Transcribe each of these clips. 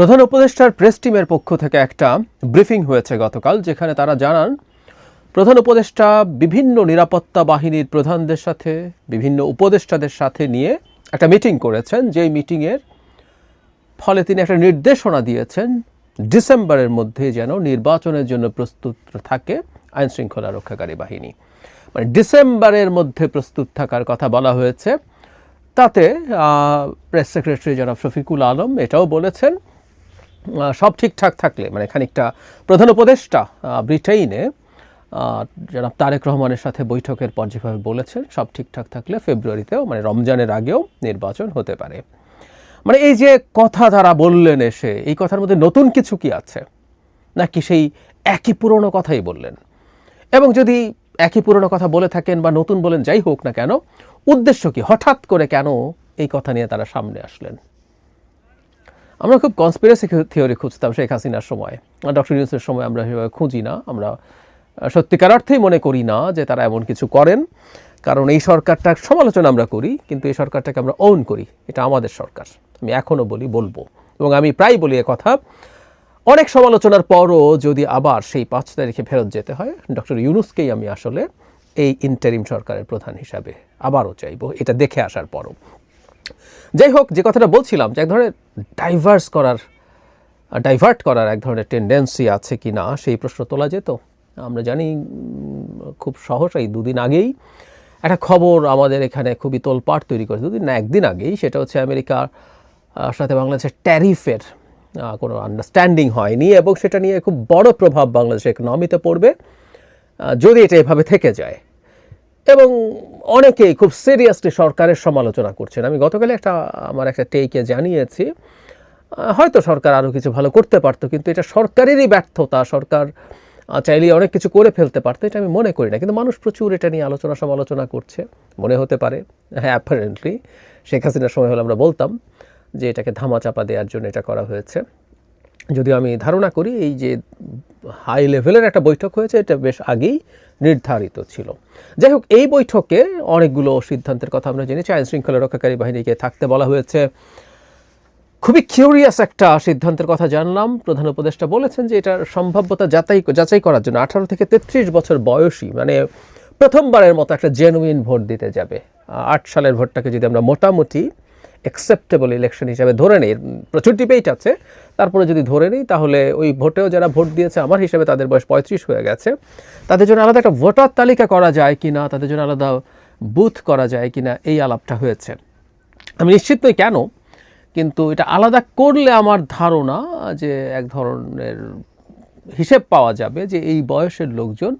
প্রধান উপদেষ্টার প্রেস টিমের পক্ষ থেকে একটা ব্রিফিং হয়েছে গতকাল, যেখানে তারা জানান, প্রধান উপদেষ্টা বিভিন্ন নিরাপত্তা বাহিনীর প্রধানদের সাথে, বিভিন্ন উপদেষ্টাদের সাথে নিয়ে একটা মিটিং করেছেন, যেই মিটিংয়ের ফলে তিনি একটা নির্দেশনা দিয়েছেন, ডিসেম্বরের মধ্যে যেন নির্বাচনের জন্য প্রস্তুত থাকে আইন শৃঙ্খলা রক্ষাকারী বাহিনী। মানে ডিসেম্বরের মধ্যে প্রস্তুত থাকার কথা বলা হয়েছে। তাতে প্রেস সেক্রেটারি জনাব শফিকুল আলম এটাও বলেছেন সব ঠিকঠাক থাকলে মানে খানিকটা প্রধান উপদেষ্টা ব্রিটেইনে জনাব তারেক রহমানের সাথে বৈঠকের পর যেভাবে বলেছেন, সব ঠিকঠাক থাকলে ফেব্রুয়ারিতেও মানে রমজানের আগেও নির্বাচন হতে পারে। মানে এই যে কথা তারা বললেন এসে, এই কথার মধ্যে নতুন কিছু কি আছে? নাকি সেই একই পুরনো কথাই বললেন? এবং যদি একই পুরনো কথা বলে থাকেন বা নতুন বলেন, যাই হোক না কেন, উদ্দেশ্য কি? হঠাৎ করে কেন এই কথা নিয়ে তারা সামনে আসলেন? আমরা খুব কনস্পিরেসি থিওরি খুঁজতাম শেখ হাসিনার সময়। ডক্টর ইউনুসের সময় আমরা সেভাবে খুঁজি না। আমরা সত্যিকার অর্থেই মনে করি না যে তারা এমন কিছু করেন। কারণ এই সরকারটার সমালোচনা আমরা করি, কিন্তু এই সরকারটাকে আমরা ওন করি। এটা আমাদের সরকার। আমি এখনও বলি, বলব। এবং আমি প্রায় বলি কথা। অনেক সমালোচনার পরও যদি আবার সেই পাঁচ তারিখে ফেরত যেতে হয় ডক্টর ইউনুসকেই আমি আসলে এই ইন্টারিম সরকারের প্রধান হিসাবে আবারও চাইব। এটা দেখে আসার পরও। যাই হোক, যে কথাটা বলছিলাম যে এক ধরনের ডাইভার্স করার ডাইভার্ট করার এক ধরনের টেন্ডেন্সি আছে কি না, সেই প্রশ্ন তোলা যেত। আমরা জানি খুব সহসাই দুদিন আগেই একটা খবর আমাদের এখানে খুবই তোলপাট তৈরি করেছে। দুদিন না, একদিন আগেই সেটা হচ্ছে আমেরিকার সাথে বাংলাদেশের ট্যারিফের কোনো আন্ডারস্ট্যান্ডিং হয়নি এবং সেটা নিয়ে খুব বড় প্রভাব বাংলাদেশের ইকনমিতে পড়বে। যদি এটা এভাবে থেকে যায় এবং অনেকেই খুব সিরিয়াসলি সরকারের সমালোচনা করছেন। আমি গতকালে একটা, আমার একটা টেকে জানিয়েছি হয়তো সরকার আরও কিছু ভালো করতে পারতো, কিন্তু এটা সরকারেরই ব্যর্থতা, সরকার চাইলে অনেক কিছু করে ফেলতে পারতো, এটা আমি মনে করি না। কিন্তু মানুষ প্রচুর এটা নিয়ে আলোচনা সমালোচনা করছে, মনে হতে পারে হ্যাঁ অ্যাপারেন্টলি শেখ হাসিনার সময় হলে আমরা বলতাম যে এটাকে ধামাচাপা দেওয়ার জন্য এটা করা হয়েছে। যদিও আমি ধারণা করি এই যে হাই লেভেলের একটা বৈঠক হয়েছে, এটা বেশ আগেই নির্ধারিত ছিল। যাই হোক, এই বৈঠকে অনেকগুলো সিদ্ধান্তের কথা আমরা জেনেছি। আইন শৃঙ্খলা রক্ষাকারী বাহিনীকে থাকতে বলা হয়েছে। খুবই কিউরিয়াস একটা সিদ্ধান্তের কথা জানলাম। প্রধান উপদেষ্টা বলেছেন যে এটার সম্ভাব্যতা যাচাই যাচাই করার জন্য আঠারো থেকে তেত্রিশ বছর বয়সী মানে প্রথমবারের মতো একটা জেনুইন ভোট দিতে যাবে। আট সালের ভোটটাকে যদি আমরা মোটামুটি অ্যাকসেপ্টেবল ইলেকশন হিসাবে ধরে নিই, প্রচুর ডিবেট আছে। তারপরে যদি ধরে নিই, তাহলে ওই ভোটেও যারা ভোট দিয়েছে, আমার হিসেবে তাদের বয়স পঁয়ত্রিশ হয়ে গেছে। তাদের জন্য আলাদা একটা ভোটার তালিকা করা যায় কি না তাদের জন্য আলাদা বুথ করা যায় কি না এই আলাপটা হয়েছে। আমি নিশ্চিত নই কেন, কিন্তু এটা আলাদা করলে আমার ধারণা যে এক ধরনের হিসেব পাওয়া যাবে যে এই বয়সের লোকজন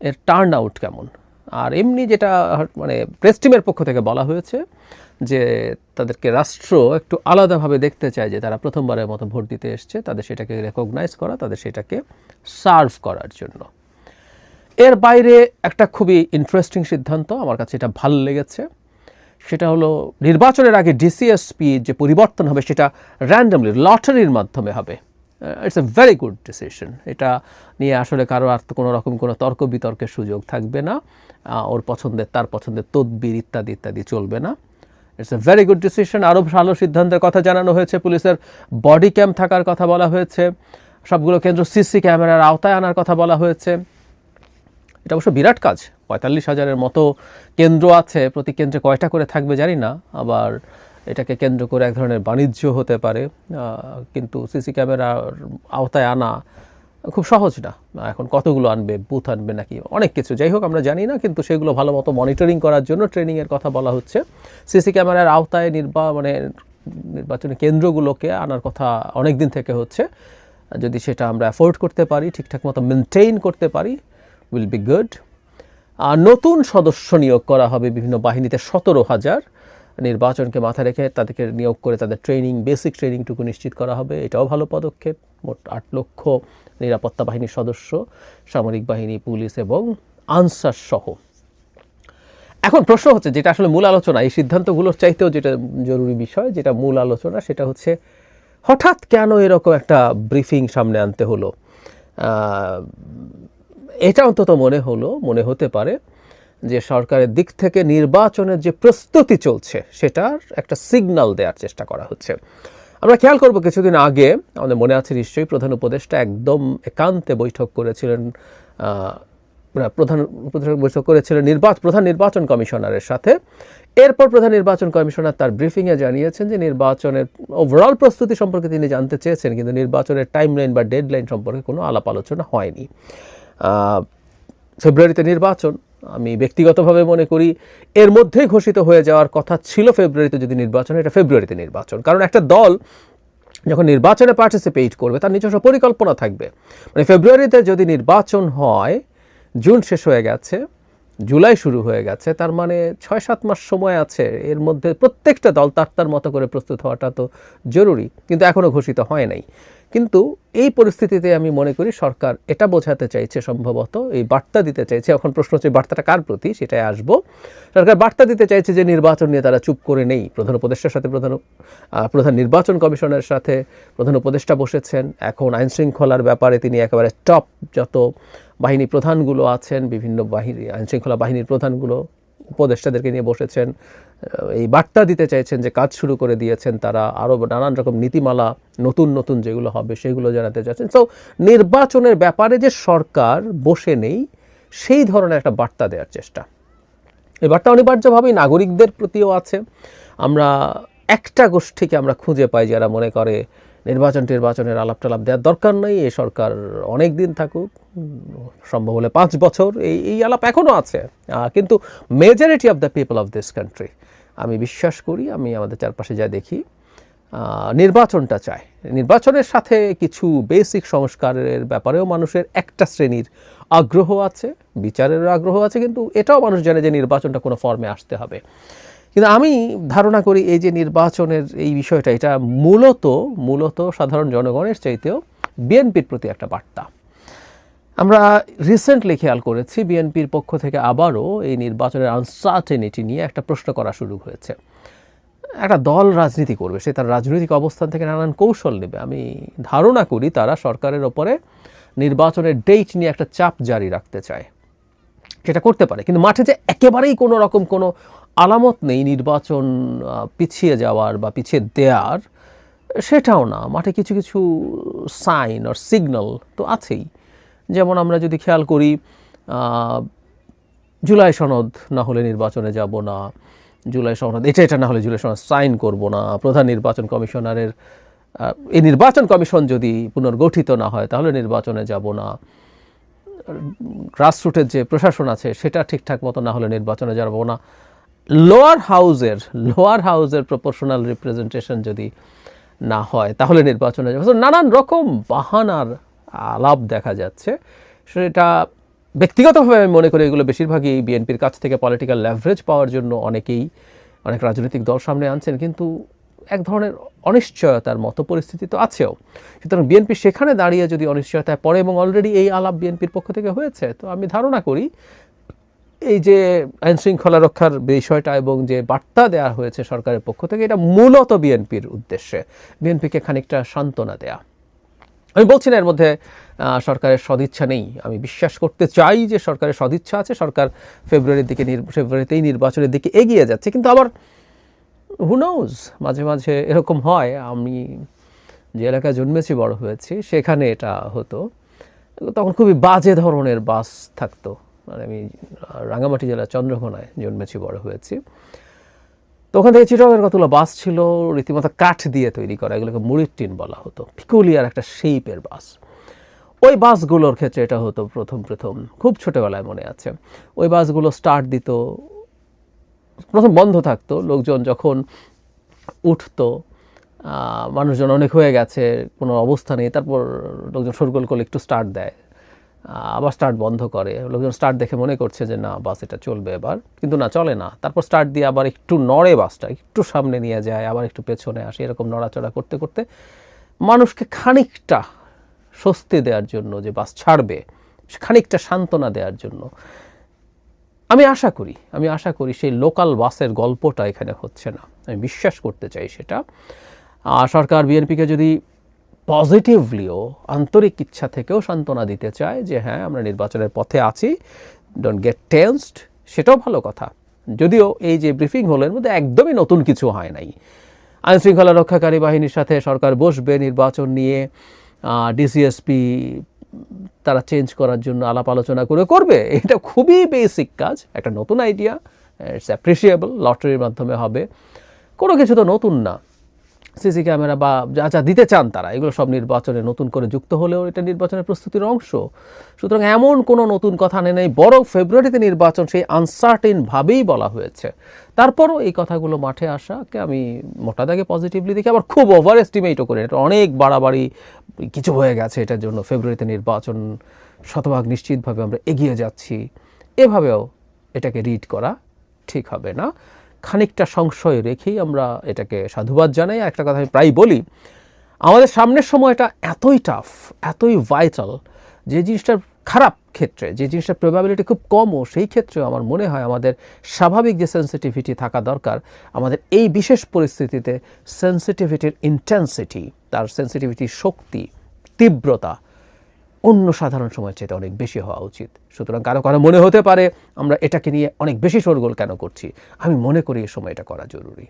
এর টার্ন আউট কেমন। আর এমনি যেটা মানে প্রেস টিমের পক্ষ থেকে বলা হয়েছে যে তাদেরকে রাষ্ট্র একটু আলাদাভাবে দেখতে চায় যে তারা প্রথমবারের মতো ভোট দিতে এসছে, তাদের সেটাকে রেকগনাইজ করা, তাদের সেটাকে সার্ভ করার জন্য। এর বাইরে একটা খুবই ইন্টারেস্টিং সিদ্ধান্ত, আমার কাছে এটা ভালো লেগেছে। সেটা হলো নির্বাচনের আগে ডিসিএসপি যে পরিবর্তন হবে সেটা র্যান্ডামলি লটারির মাধ্যমে হবে। It's a very good decision এটা নিয়ে আসলে কারও আর কোনো রকম কোনো তর্ক বিতর্কের সুযোগ থাকবে না। ওর পছন্দের, তার পছন্দের তদবির ইত্যাদি ইত্যাদি চলবে না। It's a very good decision আরও ভালো সিদ্ধান্তের কথা জানানো হয়েছে। পুলিশের বডি ক্যাম্প থাকার কথা বলা হয়েছে। সবগুলো কেন্দ্র সিসি ক্যামেরার আওতায় আনার কথা বলা হয়েছে। এটা অবশ্য বিরাট কাজ। পঁয়তাল্লিশ হাজারের মতো কেন্দ্র আছে। প্রতি কেন্দ্রে কয়টা করে থাকবে জানি না। আবার এটাকে কেন্দ্র করে এক ধরনের বাণিজ্য হতে পারে। কিন্তু সিসি ক্যামেরার আওতায় আনা খুব সহজ না। এখন কতগুলো আনবে বুথ আনবে নাকি অনেক কিছু। যাই হোক, আমরা জানি না, কিন্তু সেগুলো ভালো মতো মনিটরিং করার জন্য ট্রেনিংয়ের কথা বলা হচ্ছে। সিসি ক্যামেরার আওতায় নির্বা মানে নির্বাচনী কেন্দ্রগুলোকে আনার কথা অনেক দিন থেকে হচ্ছে। যদি সেটা আমরা অ্যাফোর্ড করতে পারি, ঠিকঠাক মতো মেনটেইন করতে পারি উইল বি গুড আর নতুন সদস্য নিয়োগ করা হবে বিভিন্ন বাহিনীতে সতেরো হাজার। নির্বাচনকে মাথায় রেখে তাদেরকে নিয়োগ করে তাদের ট্রেনিং, বেসিক ট্রেনিংটুকু নিশ্চিত করা হবে। এটাও ভালো পদক্ষেপ। মোট আট লক্ষ নিরাপত্তা বাহিনীর সদস্য, সামরিক বাহিনী, পুলিশ এবং আনসার সহ। এখন প্রশ্ন হচ্ছে, যেটা আসলে মূল আলোচনা, এই সিদ্ধান্তগুলোর চাইতেও যেটা জরুরি বিষয়, যেটা মূল আলোচনা, সেটা হচ্ছে হঠাৎ কেন এরকম একটা ব্রিফিং সামনে আনতে হলো? এটা অন্তত মনে হলো, মনে হতে পারে। যে সরকারের দিক থেকে নির্বাচনের যে প্রস্তুতি চলছে, সেটার একটা সিগন্যাল দেওয়ার চেষ্টা করা হচ্ছে। আমরা খেয়াল করব কিছুদিন আগে, আমাদের মনে আছে নিশ্চয়ই, প্রধান উপদেষ্টা একদম একান্তে বৈঠক করেছিলেন প্রধান বৈঠক করেছিলেন নির্বাচন প্রধান নির্বাচন কমিশনারের সাথে। এরপর প্রধান নির্বাচন কমিশনার তার ব্রিফিংয়ে জানিয়েছেন যে নির্বাচনের ওভারঅল প্রস্তুতি সম্পর্কে তিনি জানতে চেয়েছেন, কিন্তু নির্বাচনের টাইমলাইন বা ডেডলাইন সম্পর্কে কোনো আলাপ আলোচনা হয়নি ফেব্রুয়ারিতে নির্বাচন আমি ব্যক্তিগতভাবে মনে করি এর মধ্যেই ঘোষিত হয়ে যাওয়ার কথা ছিল ফেব্রুয়ারিতে যদি নির্বাচন, এটা ফেব্রুয়ারিতে নির্বাচন। কারণ একটা দল যখন নির্বাচনে পার্টিসিপেট করবে, তার নিজস্ব পরিকল্পনা থাকবে। মানে ফেব্রুয়ারিতে যদি নির্বাচন হয়, জুন শেষ হয়ে গেছে জুলাই শুরু হয়ে গেছে, তার মানে ছয় সাত মাস সময় আছে। এর মধ্যে প্রত্যেকটা দল তার তার মতো করে প্রস্তুত হওয়াটা তো জরুরি, কিন্তু এখনও ঘোষিত হয় নাই। কিন্তু এই পরিস্থিতিতে আমি মনে করি সরকার এটা বোঝাতে চাইছে সম্ভবত, এই বার্তা দিতে চাইছে, এখন প্রশ্ন হচ্ছে বার্তাটা কার প্রতি? সেটাই আসব। সরকার বার্তা দিতে চাইছে যে নির্বাচন নিয়ে তারা চুপ করে নেই। প্রধান উপদেষ্টার সাথে প্রধান প্রধান নির্বাচন কমিশনের সাথে প্রধান উপদেষ্টা বসেছেন। এখন আইনশৃঙ্খলার ব্যাপারে তিনি একেবারে টপ যত বাহিনী প্রধানগুলো আছেন, বিভিন্ন বাহিনী আইন শৃঙ্খলা বাহিনীর প্রধানগুলো উপদেষ্টাদেরকে নিয়ে বসেছেন। এই বার্তা দিতে চাইছেন যে কাজ শুরু করে দিয়েছেন তারা। আরও নানান রকম নীতিমালা, নতুন নতুন যেগুলো হবে সেগুলো জানাতে চাচ্ছেন তো নির্বাচনের ব্যাপারে যে সরকার বসে নেই, সেই ধরনের একটা বার্তা দেওয়ার চেষ্টা। এই বার্তা অনিবার্যভাবেই নাগরিকদের প্রতিও আছে। আমরা একটা গোষ্ঠীকে আমরা খুঁজে পাই যারা মনে করে নির্বাচন টির্বাচনের আলাপ টালাপ দেওয়ার দরকার নেই, এই সরকার অনেক দিন থাকুক, সম্ভব হলে পাঁচ বছর, এই এই আলাপ এখনও আছে। কিন্তু majority of the people of this country আমি বিশ্বাস করি, আমি আমাদের চারপাশে যা দেখি নির্বাচনটা চায়। নির্বাচনের সাথে কিছু বেসিক সংস্কারের ব্যাপারেও মানুষের একটা শ্রেণির আগ্রহ আছে, বিচারেরও আগ্রহ আছে, কিন্তু এটাও মানুষ জানে যে নির্বাচনটা কোনো ফর্মে আসতে হবে। কিন্তু আমি ধারণা করি এই যে নির্বাচনের এই বিষয়টা, এটা মূলত মূলত সাধারণ জনগণের চাইতেও বিএনপির প্রতি একটা বার্তা। আমরা রিসেন্টলি খেয়াল করেছি, বিএনপির পক্ষ থেকে আবারও এই নির্বাচনের আনসার্টেনিটি নিয়ে একটা প্রশ্ন করা শুরু হয়েছে। একটা দল রাজনীতি করবে, সে তার রাজনৈতিক অবস্থান থেকে নানান কৌশল নেবে। আমি ধারণা করি তারা সরকারের ওপরে নির্বাচনের ডেট নিয়ে একটা চাপ জারি রাখতে চায়। সেটা করতে পারে, কিন্তু মাঠে যে একেবারেই কোনো রকম কোনো আলামত নেই নির্বাচন পিছিয়ে যাওয়ার বা পিছিয়ে দেওয়ার সেটাও না। মাঠে কিছু কিছু সাইন আর সিগন্যাল তো আছেই। যেমন আমরা যদি খেয়াল করি জুলাই সনদ না হলে নির্বাচনে যাব না, জুলাই সনদ, এটা এটা না হলে জুলাই সনদ সাইন করব না, প্রধান নির্বাচন কমিশনারের এই নির্বাচন কমিশন যদি পুনর্গঠিত না হয়, তাহলে নির্বাচনে যাব না। গ্রাসরুটের যে প্রশাসন আছে, সেটা ঠিকঠাক মতো না হলে নির্বাচনে যাব না। লোয়ার হাউজের লোয়ার হাউজের প্রপোর্শনাল রিপ্রেজেন্টেশন যদি না হয়, তাহলে নির্বাচনে যাবে। নানান রকম বাহানার আলাপ দেখা যাচ্ছে। সেটা ব্যক্তিগতভাবে আমি মনে করি এগুলো বেশিরভাগই বিএনপির কাছ থেকে পলিটিক্যাল ল্যাভারেজ পাওয়ার জন্য অনেকেই, অনেক রাজনৈতিক দল সামনে আনছেন। কিন্তু এক ধরনের অনিশ্চয়তার মতো পরিস্থিতি তো আছেও। সুতরাং বিএনপি সেখানে দাঁড়িয়ে যদি অনিশ্চয়তায় পড়ে এবং অলরেডি এই আলাপ বিএনপির পক্ষ থেকে হয়েছে, তো আমি ধারণা করি এই যে আইন শৃঙ্খলা রক্ষার বিষয়টা এবং যে বার্তা দেওয়া হয়েছে সরকারের পক্ষ থেকে, এটা মূলত বিএনপির উদ্দেশ্যে। বিএনপিকে খানিকটা সান্ত্বনা দেয়া। আমি বলছি না এর মধ্যে সরকারের সদিচ্ছা নেই। আমি বিশ্বাস করতে চাই যে সরকারের সদিচ্ছা আছে। সরকার ফেব্রুয়ারির দিকে ফেব্রুয়ারিতেই নির্বাচনের দিকে এগিয়ে যাচ্ছে। কিন্তু আবার হুনোজ মাঝে মাঝে এরকম হয়। আমি যে এলাকায় জন্মেছি, বড় হয়েছি, সেখানে এটা হতো। তখন খুবই বাজে ধরনের বাস থাকতো। মানে আমি রাঙামাটি জেলার চন্দ্রকোনায় জন্মেছি, বড় হয়েছি। তো ওখান থেকে চিটগের কতগুলো বাস ছিল, রীতিমতো কাঠ দিয়ে তৈরি করা, এগুলোকে মুড়ির টিন বলা হতো, পিকুলিয়ার একটা শেপের বাস। ওই বাসগুলোর ক্ষেত্রে এটা হতো প্রথম প্রথম, খুব ছোটোবেলায় মনে আছে। ওই বাসগুলো স্টার্ট দিত, প্রথম বন্ধ থাকতো, লোকজন যখন উঠতো মানুষজন অনেক হয়ে গেছে, কোনো অবস্থা নেই, তারপর লোকজন সরগোল করলে একটু স্টার্ট দেয়। আবার স্টার্ট বন্ধ করে। লোকজন স্টার্ট দেখে মনে করছে যে, না বাস এটা চলবে এবার। কিন্তু না, চলে না। তারপর স্টার্ট দিয়ে আবার একটু নড়ে বাসটা একটু সামনে নিয়ে যায়, আবার একটু পেছনে আসে, এরকম নড়াচড়া করতে করতে মানুষকে খানিকটা স্বস্তি দেওয়ার জন্য যে বাস ছাড়বে, খানিকটা সান্ত্বনা দেওয়ার জন্য। আমি আশা করি, আমি আশা করি সেই লোকাল বাসের গল্পটা এখানে হচ্ছে না। আমি বিশ্বাস করতে চাই সেটা। সরকার বিএনপিকে যদি পজিটিভলিও আন্তরিক ইচ্ছা থেকেও সান্ত্বনা দিতে চায় যে হ্যাঁ আমরা নির্বাচনের পথে আছি ডোন্ট গেট টেন্সড সেটাও ভালো কথা। যদিও এই যে ব্রিফিং হলো এর মধ্যে একদমই নতুন কিছু হয় নাই। আইন শৃঙ্খলা রক্ষাকারী বাহিনীর সাথে সরকার বসবে নির্বাচন নিয়ে ডিসিএসপি তারা চেঞ্জ করার জন্য আলাপ আলোচনা করে করবে। এটা খুবই বেসিক কাজ, একটা নতুন আইডিয়া ইটস অ্যাপ্রিসিয়েবল লটারির মাধ্যমে হবে। কোনো কিছু তো নতুন না। সিসি ক্যামেরা বা যা দিতে চান তারা, এগুলো সব নির্বাচনে নতুন করে যুক্ত হলেও এটা নির্বাচনের প্রস্তুতির অংশ। সুতরাং এমন কোনো নতুন কথা নেই, বরং ফেব্রুয়ারিতে নির্বাচন সেই আনসার্টেনভাবেই বলা হয়েছে। তারপরও এই কথাগুলো মাঠে আসাকে আমি মোটা দাগে পজিটিভলি দেখি, আবার খুব ওভার এস্টিমেটও করি। এটা অনেক বাড়াবাড়ি কিছু হয়ে গেছে এটার জন্য। ফেব্রুয়ারিতে নির্বাচন শতভাগ নিশ্চিতভাবে আমরা এগিয়ে যাচ্ছি। এভাবেও এটাকে রিড করা ঠিক হবে না। খানিকটা সংশয় রেখেই আমরা এটাকে সাধুবাদ জানাই। একটা কথা আমি প্রায় বলি, আমাদের সামনের সময়টা এতই টাফ এতই ভাইটাল যে জিনিসটার খারাপ ক্ষেত্রে, যে জিনিসটার প্রবাবিলিটি খুব কমও, সেই ক্ষেত্রে আমার মনে হয় আমাদের স্বাভাবিক যে সেন্সিটিভিটি থাকা দরকার, আমাদের এই বিশেষ পরিস্থিতিতে সেন্সিটিভিটির ইন্টেন্সিটি তার সেন্সিটিভিটির শক্তি, তীব্রতা অন্য সাধারণ সময়ের চাইতে অনেক বেশি হওয়া উচিত। সুতরাং কারও কারও মনে হতে পারে, আমরা এটাকে নিয়ে অনেক বেশি শোরগোল কেন করছি? আমি মনে করি এ সময় এটা করা জরুরি।